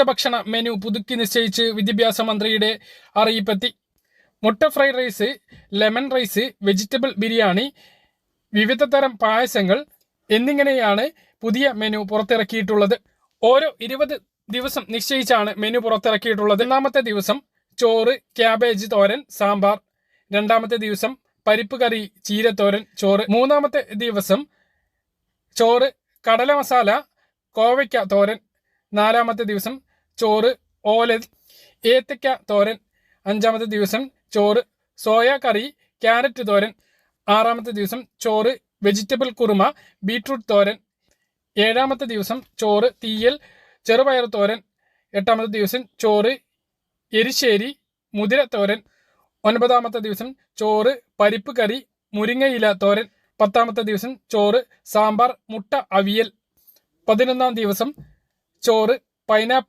ഉച്ചഭക്ഷണ മെനു പുതുക്കി നിശ്ചയിച്ച് വിദ്യാഭ്യാസ മന്ത്രിയുടെ അറിയിപ്പെത്തി. മുട്ട fried rice lemon rice vegetable biryani വിവിധ തരം പായസങ്ങൾ എന്നിങ്ങനെയാണ് പുതിയ മെനു പുറത്തിറക്കിയിട്ടുള്ളത്. ഓരോ ഇരുപത് ദിവസം നിശ്ചയിച്ചാണ് മെനു പുറത്തിറക്കിയിട്ടുള്ളത്. ഒന്നാമത്തെ ദിവസം ചോറ് ക്യാബേജ് തോരൻ സാമ്പാർ. രണ്ടാമത്തെ ദിവസം പരിപ്പ് കറി ചീരത്തോരൻ ചോറ്. മൂന്നാമത്തെ ദിവസം ചോറ് കടല മസാല കോവയ്ക്ക തോരൻ. നാലാമത്തെ ദിവസം ചോറ് ഓല ഏത്തക്ക തോരൻ അഞ്ചാമത്തെ ദിവസം ചോറ് സോയ കറി ക്യാരറ്റ് തോരൻ ആറാമത്തെ ദിവസം ചോറ് വെജിറ്റബിൾ കുറുമ ബീട്രൂട്ട് തോരൻ ഏഴാമത്തെ ദിവസം ചോറ് തീയൽ ചെറുപയർ തോരൻ എട്ടാമത്തെ ദിവസം ചോറ് എരിശ്ശേരി മുതിര തോരൻ ഒൻപതാമത്തെ ദിവസം ചോറ് പരിപ്പ് കറി മുരിങ്ങയില തോരൻ പത്താമത്തെ ദിവസം ചോറ് സാമ്പാർ മുട്ട അവിയൽ പതിനൊന്നാം ദിവസം ചോറ് പൈനാപ്പിൾ